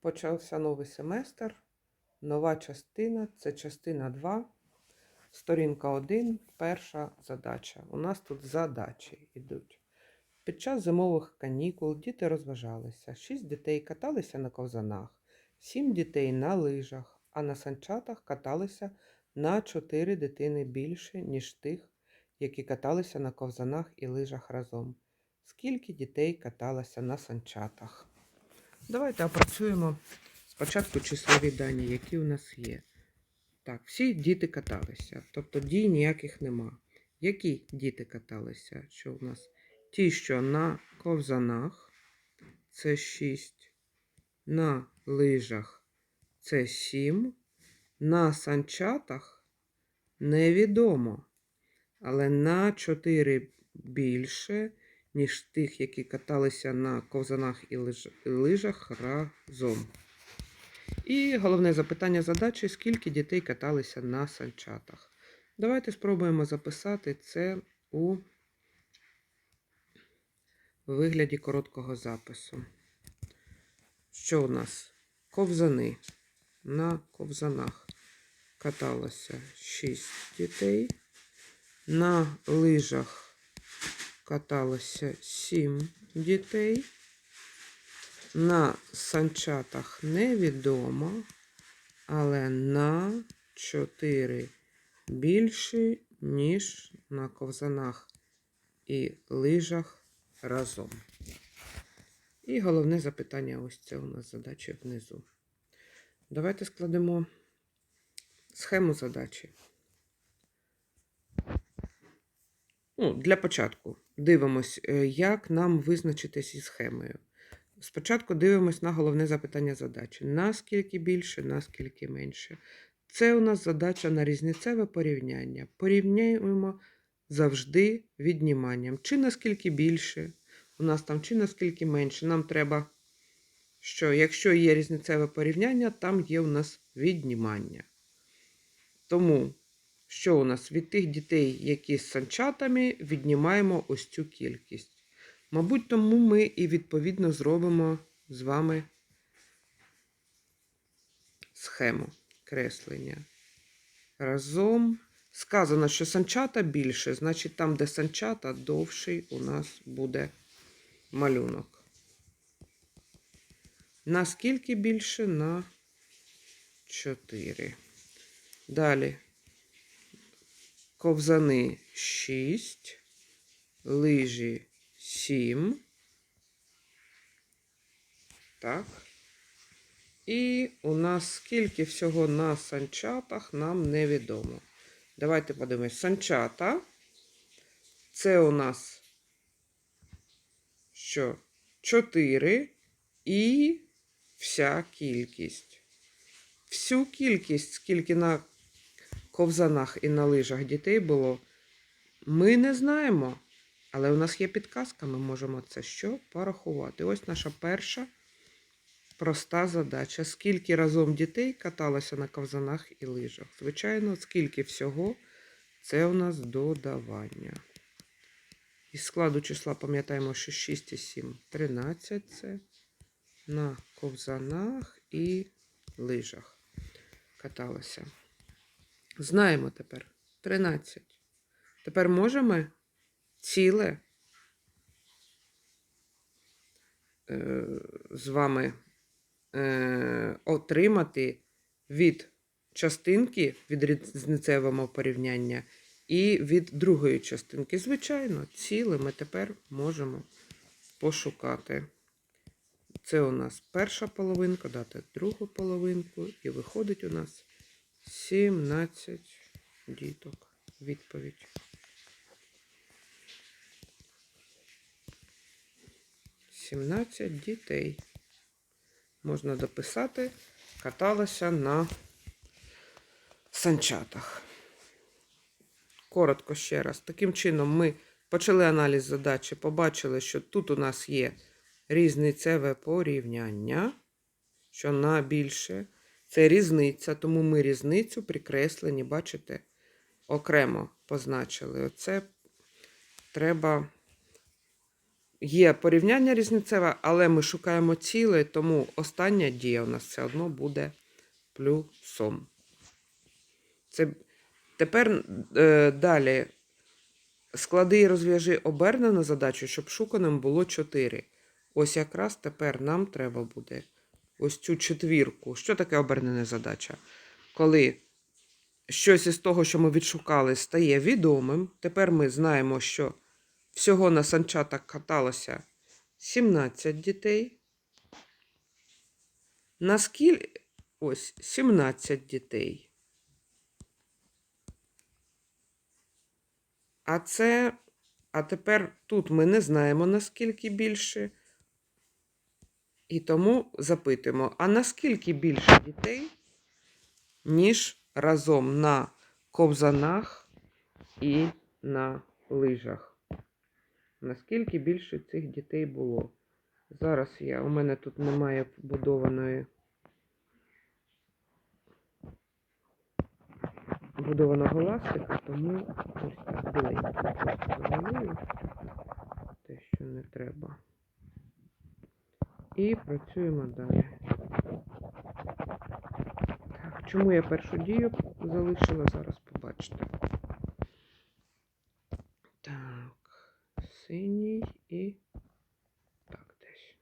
почався новий семестр. Нова частина це частина 2, сторінка 1, перша задача. У нас тут задачі йдуть. Під час зимових канікул діти розважалися. Шість дітей каталися на ковзанах, сім дітей на лижах, а на санчатах каталися на чотири дитини більше, ніж тих, які каталися на ковзанах і лижах разом. Скільки дітей каталося на санчатах? Давайте опрацюємо спочатку числові дані, які у нас є. Так, всі діти каталися, тобто дій ніяких нема. Які діти каталися? Що у нас? Ті, що на ковзанах, це 6, на лижах це 7, на санчатах невідомо, але на 4 більше, ніж тих, які каталися на ковзанах і лижах разом. І головне запитання задачі: скільки дітей каталися на санчатах? Давайте спробуємо записати це у вигляді короткого запису. Що у нас? Ковзани. На ковзанах каталося 6 дітей. На лижах каталося 7 дітей. На санчатах невідомо, але на 4 більше, ніж на ковзанах і лижах разом. І головне запитання ось це у нас задачі внизу. Давайте складемо схему задачі. Ну, для початку дивимось, е, як нам визначитись із схемою. Спочатку дивимось на головне запитання задачі. Наскільки більше, наскільки менше. Це у нас задача на різницеве порівняння. Порівняємо завжди відніманням. Чи наскільки більше, у нас там, чи наскільки менше. Нам треба, що якщо є різницеве порівняння, там є у нас віднімання. Тому, що у нас від тих дітей, які з санчатами, віднімаємо ось цю кількість. Мабуть, тому ми і відповідно зробимо з вами схему креслення. Разом сказано, що санчата більше, значить там, де санчата, довший у нас буде малюнок. Наскільки більше? На 4. Далі ковзани 6, лижі 7. Так. І у нас скільки всього на санчатах нам невідомо. Давайте подивимось. Санчата. Це у нас що? 4 і вся кількість. Всю кількість, скільки на ковзанах і на лижах дітей було, ми не знаємо. Але у нас є підказка, ми можемо це що порахувати. Ось наша перша проста задача. Скільки разом дітей каталося на ковзанах і лижах? Звичайно, скільки всього це у нас додавання. Із складу числа пам'ятаємо, що 6 і 7 13 це на ковзанах і лижах каталося. Знаємо тепер 13. Тепер можемо ціле е, з вами е, отримати від частинки від різницевого порівняння і від другої частинки. Звичайно, ціле ми тепер можемо пошукати. Це у нас перша половинка, дати другу половинку, і виходить у нас 17 діток. Відповідь. Сімнадцять дітей. Можна дописати, каталася на санчатах. Коротко ще раз. Таким чином, ми почали аналіз задачі, побачили, що тут у нас є різницеве порівняння, що на більше. Це різниця, тому ми різницю прикреслені, бачите, окремо позначили. Оце треба є порівняння різницеве, але ми шукаємо ціле, тому остання дія у нас все одно буде плюсом. Це тепер е, далі склади і розв'яжи обернену задачу, щоб шуканим було 4. Ось якраз тепер нам треба буде ось цю четвірку. Що таке обернена задача? Коли щось із того, що ми відшукали, стає відомим. Тепер ми знаємо, що всього на санчатах каталося 17 дітей. Наскільки ось 17 дітей. А це, а тепер тут ми не знаємо наскільки більше. І тому запитуємо, а наскільки більше дітей, ніж разом на ковзанах і на лижах? Наскільки більше цих дітей було? Зараз я, у мене тут немає вбудованої вбудованого ластика, тому ось так біленько те, що не треба. І працюємо далі. Так, чому я першу дію залишила, зараз побачите. Так, синій і. Так, десь.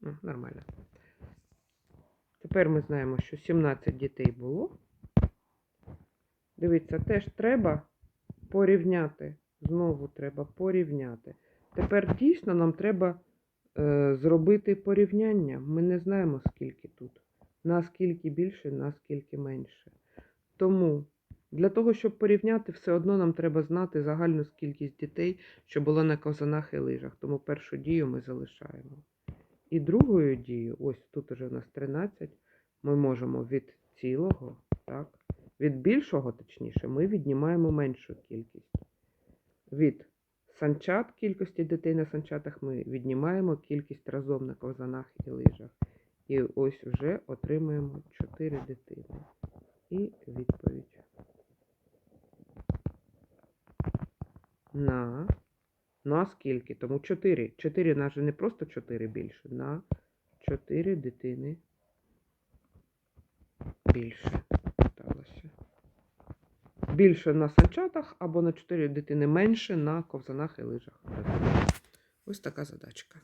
Ну, нормально. Тепер ми знаємо, що 17 дітей було. Дивіться, теж треба порівняти. Знову треба порівняти. Тепер дійсно нам треба зробити порівняння. Ми не знаємо, скільки тут. Наскільки більше, наскільки менше. Тому для того, щоб порівняти, все одно нам треба знати загальну кількість дітей, що було на ковзанах і лижах. Тому першу дію ми залишаємо. І другою дією, ось тут уже у нас 13, ми можемо від цілого, так, від більшого, точніше, ми віднімаємо меншу кількість. Від санчат, кількості дітей на санчатах ми віднімаємо кількість разом на ковзанах і лижах. І ось вже отримуємо 4 дитини. І відповідь. На. На скільки? Тому 4. 4 нас же не просто 4 більше. На 4 дитини більше. Більше на санчатах або на 4 дитини менше на ковзанах і лижах. Ось така задачка.